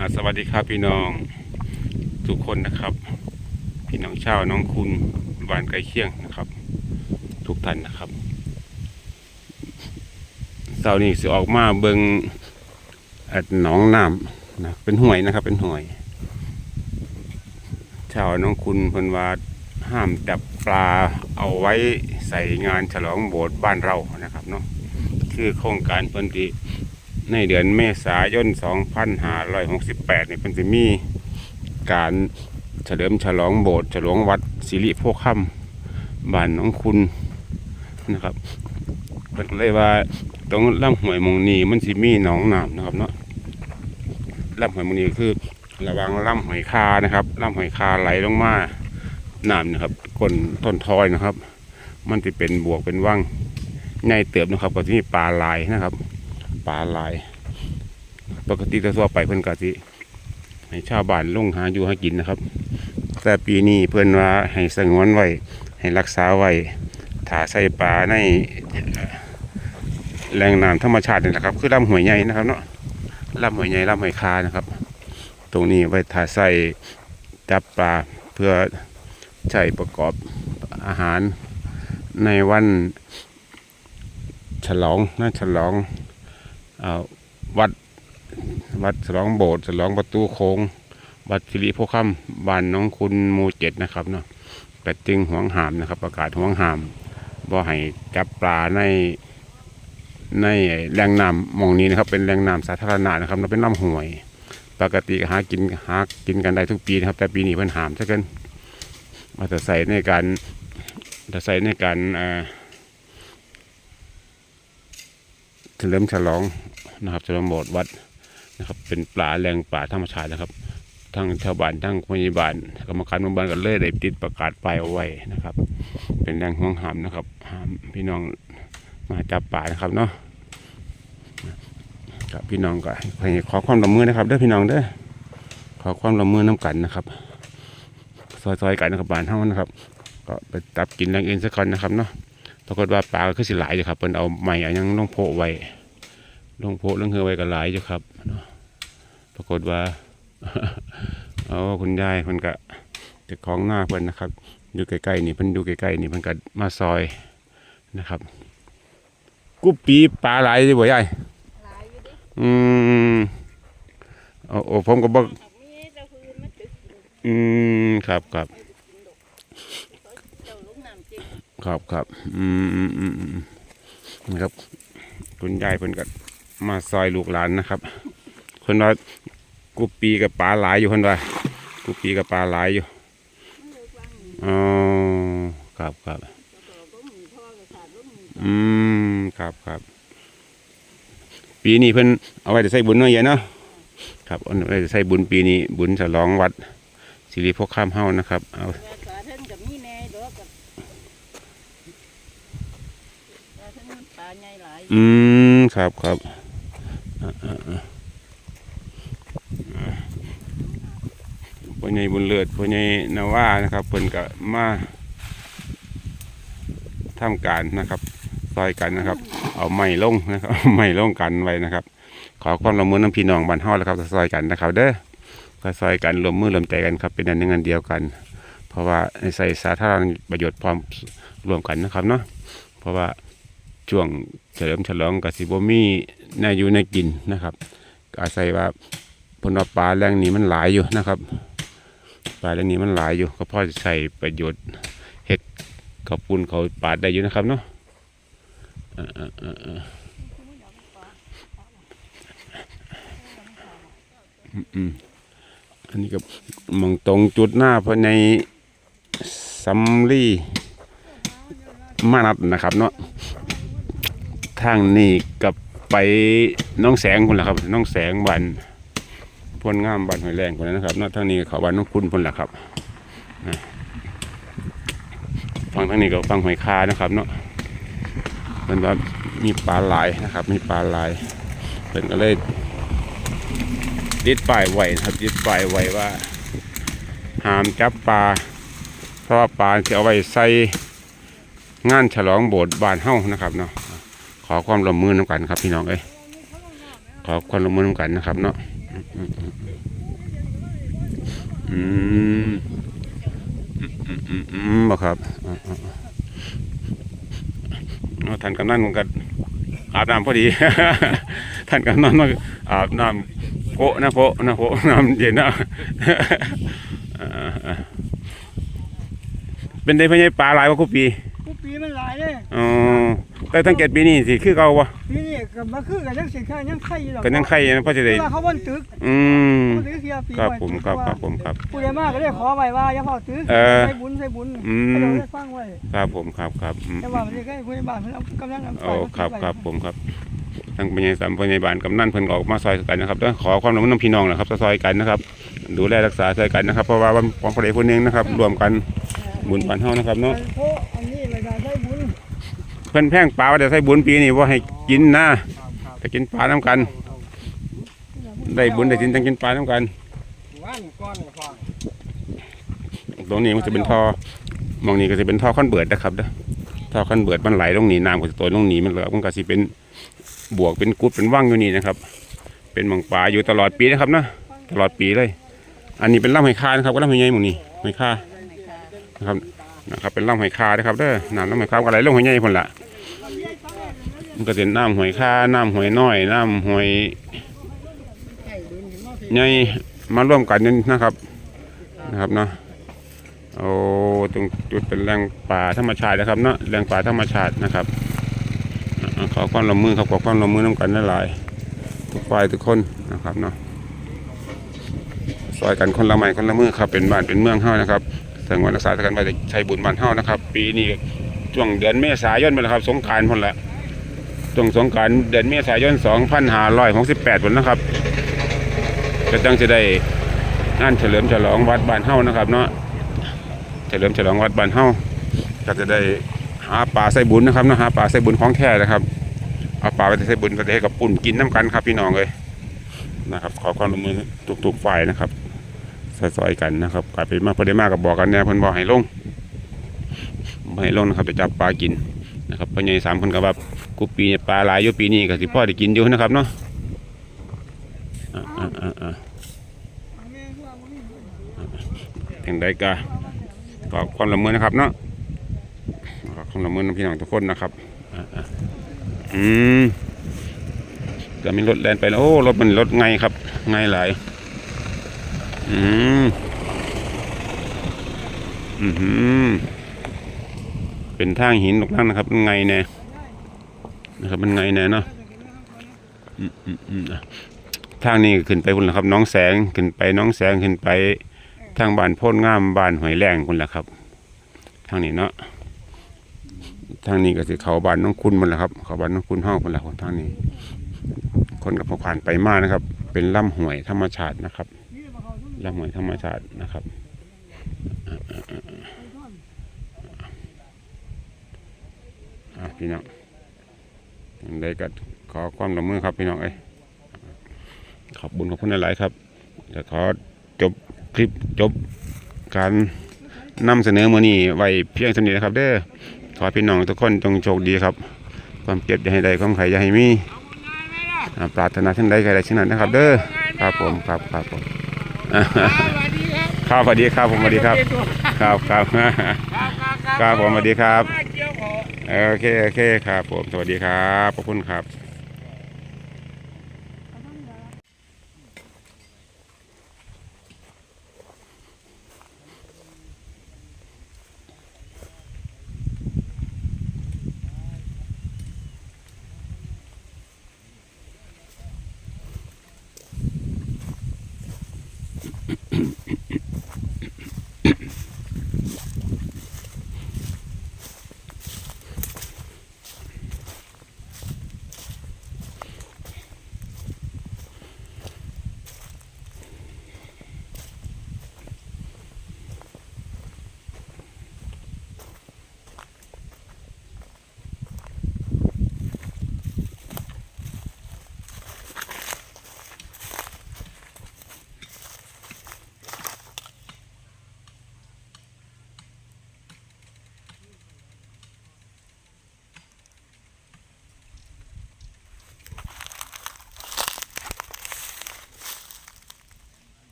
สวัสดีครับพี่น้องทุกคนนะครับ พี่น้องชาวน้องคุณบ้านใกล้เคียงนะครับ ทุกท่านนะครับเสาร์นี้สิออกมาเบิงอ่อหนองน้ำนะเป็นห่วยนะครับ เป็นห่วย ชาวน้องคุณเพิ่นวาห้ามจับปลาเอาไว้ใส่งานฉลองโบสถ์บ้านเรานะครับเนาะคือโครงการเพิ่นที่ ในเดือนเมษายน 2568นี่เพิ่นสิมีการเฉลิมฉลองโบสถ์ฉลองวัดสิริโภคัมบ้านน้องคุณนะครับเพิ่นเลยว่าตรงลำห้วยมงนีมันสิมีหนองน้ำนะครับเนาะลำห้วยมงนีคือระวังลำห้วยคานะครับลำห้วยคาไหลลงมาน้ำนะครับก้นต้นทอยนะครับ มันจะเป็นบวกเป็นว่างใหญ่เติบนะครับก็จะมีปลาลายนะครับ ปลาหลาย ปกติทั่วไปเพิ่นก็สิให้ชาวบ้านลงหาอยู่หากินนะครับ แต่ปีนี้เพิ่นว่าให้สงวนไว้ให้รักษาไว้ถ้าใส่ปลาในแหล่งน้ำธรรมชาตินี่แหละครับ คือลำหวยใหญ่นะครับเนาะลำหวยใหญ่ลำห้วยคานะครับ ตรงนี้ไว้ถ้าใส่จับปลาเพื่อใช้ประกอบอาหารในวันฉลองนะฉลอง วัดวัดฉลองโบสถ์ฉลองประตูโค้ง วัดสิริโพคัมบ้านน้องคุณมูเจ็ดนะครับเนาะกระจึงห่วงหามนะครับ ประกาศห่วงหามบ่ให้จับปลาในในแหล่งน้ำมองนี้นะครับ เป็นแหล่งน้ำสาธารณะนะครับเราเป็นลำห้วย ปกติหากินหากินกันได้ทุกปีนะครับ แต่ปีนี้เพิ่นหามซะเกินมาจะใส่ในการจะใส่ในการอ่าเฉลิมฉลอง นะครับเฉลิมโบสถ์วัดนะครับ เป็นปลาแรงป่าธรรมชาตินะครับทั้งชาวบ้านทั้งพยาบาลกรรมการหมู่บ้านก็เลยได้ติดประกาศไปเอาไว้นะครับ เป็นแรงห่วงห้ามนะครับห้ามพี่น้องมาจับป่านะครับเนาะกับพี่น้องก็ขอความร่วมมือนะครับเด้อพี่น้องเด้อขอความร่วมมือน้กันนะครับซอยๆกันนะครับบ้านเฮานะครับ ก็ไปตับกินแรงเอ็นสักคนนะครับเนาะปรากฏว่าปลาก็คือสิหลายอยู่ครับเพิ่นเอาใหม่อะยังลงโพไว้ ลงโพะลงเฮือไว้ก็หลายอยู่ครับเนาะปรากฏว่าเอาคุณยายเพิ่นก็เจะของหน้าเพิ่นนะครับ อยู่ใกล้ๆนี่เพิ่นอยู่ใกล้ๆนี่เพิ่นก็มาซอยนะครับกุ๊บปีปลาหลายสิบ่ยายหลายอยู่ดิอืมโอ้โอ้ผมก็บ่หากมีแต่คืนมาตึกกินอืมครับครับเจ้าลูกน้ำจริงครับครับอืมอืมอืมอืมนะครับ คุณยายเพิ่นก็ มาซอยลูกหลานนะครับเพิ่นว่ากูปีกับปลาหลายอยู่เพิ่นว่ากูปีกับปลาหลายอยู่อ๋อครับครับอืมครับครับปีนี้เพิ่นเอาไว้จะใส่บุญเนาะยายเนาะครับเอาไว้จะใส่บุญปีนี้บุญฉลองวัดสิริพกข้ามเฮานะครับเอาอืมครับครับ พ่อใหญ่บุญเลิศพ่อใหญ่นาว่านะครับเพิ่นก็มาทำการนะครับซอยกันนะครับ เอาไม้ลงนะครับไม้ลงกันไว้นะครับ ขอความร่วมมือน้ำพี่น้องบ้านเฮาแล้วครับซอยกันนะครับเด้อก็ซอยกันรวมมือรวมใจกันครับเป็นอันหนึ่งอันเดียวกัน เพราะว่าใส่สาธารณประโยชน์พร้อมรวมกันนะครับเนาะเพราะว่า ช่วงเฉลิมฉลองกับสิบมีน่าอยู่ในกินนะครับ อาศัยว่าพนปลาแรงนี้มันหลายอยู่นะครับปลาแรงนี้มันหลายอยู่ ก็พอจะใช้ประโยชน์เห็ดข้าปุ้นเขาปาดได้อยู่นะครับเนาะอันนี้ก็มองตรงจุดหน้าภายในสำลีมานัดนะครับเนาะ ทางนี้กับไปน้องแสงคนละครับ น้องแสงบันพนงามบันหอยแรงคนนั้นนะครับเนอกทางนี้เขาบันน้องคุณคนละครับฟังทางนี้ก็ฟังหอยคานะครับเนาะเป็นว่ามีปลาหลายนะครับ มีปลาหลายเป็นก็เลยติดป้ายไว้นะครับติดป้ายไว้ว่าหามจับปลา เพราะว่าปลาจะเอาไว้ใส่งานฉลองโบสถ์บานเฮ้านะครับเนาะ อความร่วมมือน้ำกันครับพี่น้องเอ้ยขอความร่วมมือน้ำกันนะครับ เนาะอืมอืมอืมอืมอืมบ่ครับอ่าอ่าอ่าเอท่านกำนันก็อาบน้ำพอดี ท่านกำนันมาอาบน้ำโพนะโพนะโพน้ำเย็นนะอ่าอ่าเป็นได้พญายปลาหลายกว่าคุปีกูปีมันหลายเลยอ๋อ แต่ตั้งเกตปีนี้สิคือเก่าวะปีนี้ก็มาคือกันยังสิค่ายังไข่อยู่หรอกก็ยังไข่นะเพราะจะได้เวลาเขาบนตึกอืมเขาถือเสียปีครับไว้ผมครับครับผมครับผู้ใหญ่มากก็ได้ขอไว้ว่าอย่าเฝ้าตึกเออใส่บุญใส่บุญอืมให้เราได้ฟังไว้ครับผมครับครับอืมแต่ว่ามันจะให้ผู้ใหญ่บ้านเพิ่นเอากำลังนำโอ้ครับครับผมครับทั้งพญายสามพญายบานกำนันเพิ่นก็ออกมาซอยกันนะครับแล้วขอความร่วมมือน้องพี่น้องนะครับซอยกันนะครับ ดูแลรักษาซอยกันนะครับ เพราะว่าวันของคนใดคนหนึ่งนะครับ รวมกันบุญปันเฮานะครับเนาะ อันโพอันนี้ไม่ได้ใส่บุญ เพิ่นแพงปลาว่ใส่บุญปีนี้ว่าให้กินนะแต่กินปลาน้ำกัน ได้บุญได้กินต้องกินปลาน้ำกันวันก่อนก็พอตรงนี้มันจะเป็นท่อมองนี้ก็จะเป็นท่อคอนเบิดนะครับเด้อท่อคอนเบิดมันไหลลงนี่น้ำก็จะตัวลงนี่มันเหลือมันก็สิเป็นบวกเป็นกุดเป็นว่างอยู่นี่นะครับ เป็นหมองปลาอยู่ตลอดปีนะครับนะตลอดปีเลย อันนี้เป็นลำหอยคานะครับก็ลำหอยใหญ่หมองนี้หอยคานะครับนะครับเป็นลำหอยคานะครับเด้อน้ำลำหอยคาก็ไหลลงหอยใหญ่พนละ มันก็จะน้ำหอยค่าน้ำหอยน้อย น้ำหอยใหญ่มาร่วมกันนี่นะครับนะครับเนาะโอ้ตรงจุดเป็นแหล่งป่าธรรมชาตินะครับเนาะแหล่งป่าธรรมชาตินะครับอ่าขอความร่วมมือครับขอความร่วมมือน้ำกันหลายทุกฝ่ายทุกคนนะครับเนาะซอยกันคนละไม้คนละมือครับเป็นบ้านเป็นเมืองเฮานะครับถึงวันรักษากันไปใช้บุญบ้านเฮานะครับ ปีนี้ช่วงเดือนเมษายนไปแล้วครับ สงกรารพ้นละ ช่วงสงการเดือนเมษายน2568พุ่นนะครับก็จังจะได้งานเฉลิมฉลองวัดบ้านเฮานะครับ เนาะเฉลิมฉลองวัดบ้านเฮาก็จะได้หาปลาใส่บุญนะครับนะหาปลาใส่บุญของแท้นะครับเอาปลาไปใส่บุญก็ได้ให้กับปุ่นกินน้ำกันครับพี่น้องเลยนะครับ ขอความร่วมมือทุกๆฝ่ายนะครับซอยๆกันนะครับกลายเป็นมากพอได้มากกับบอกกันเนี่ยเพิ่นบอกให้ลงบ่ให้ลงนะครับจะจับปลากินนะครับพ่อใหญ่สามคนกับว่า กูปีปลาหลายอยู่ปีนี้ก็สิพ่อได้กินอยู่นะครับเนาะอ่อ่าอ่อ่าแม่ว่าบ่มีบุญถึงได้ก็ขอความร่วมมือนะครับเนาะขอความร่วมมือน้องพี่น้องทุกคนนะครับอืมจะมีรถแล่นไปแล้วโอ้รถมันรถไงครับไงหลายอืมอือหือเป็นทางหินลูกนั่งนะครับไงแน่ นะครับมันไงแน่เนาะทางนี้ขึ้นไปพุ่นละครับ น้องแสงขึ้นไปน้องแสงขึ้นไป ทางบ้านโพนงามบ้านหอยแรงคุณละครับ ทางนี้เนาะทางนี้ก็สิเขาบ้านน้องคุณมันแหละครับเขาบ้านน้องคุณห้องมันแหละคนทางนี้ คนกับผ่านไปมานะครับ เป็นล่ำหวยธรรมชาตินะครับนี่มาเขาทุ่มล่ำหวยธรรมชาตินะครับอะพี่น้อง ยังได้ก็ขอความร่วมมือครับพี่น้องเอ้ยขอบบุญขอบคุณหลายๆครับเดี๋ยวขอจบคลิปจบการนำเสนอมือนี้ไว้เพียงเท่านี้นะครับ เด้อขอให้พี่น้องทุกคนจงโชคดีครับ ความเจ็บอย่าให้ใดความไข่อย่าให้มีอ่าปรารถนาทั้งใดใครใดชิ้นนั้นนะครับ เด้อครับผมครับครับผมอ่าสวัสดีครับครับสวัสดีครับผมสวัสดีครับ ครับครับครับผมสวัสดีครับมาเกี่ยวขอ โอเคโอเคครับผมสวัสดีครับขอบคุณครับ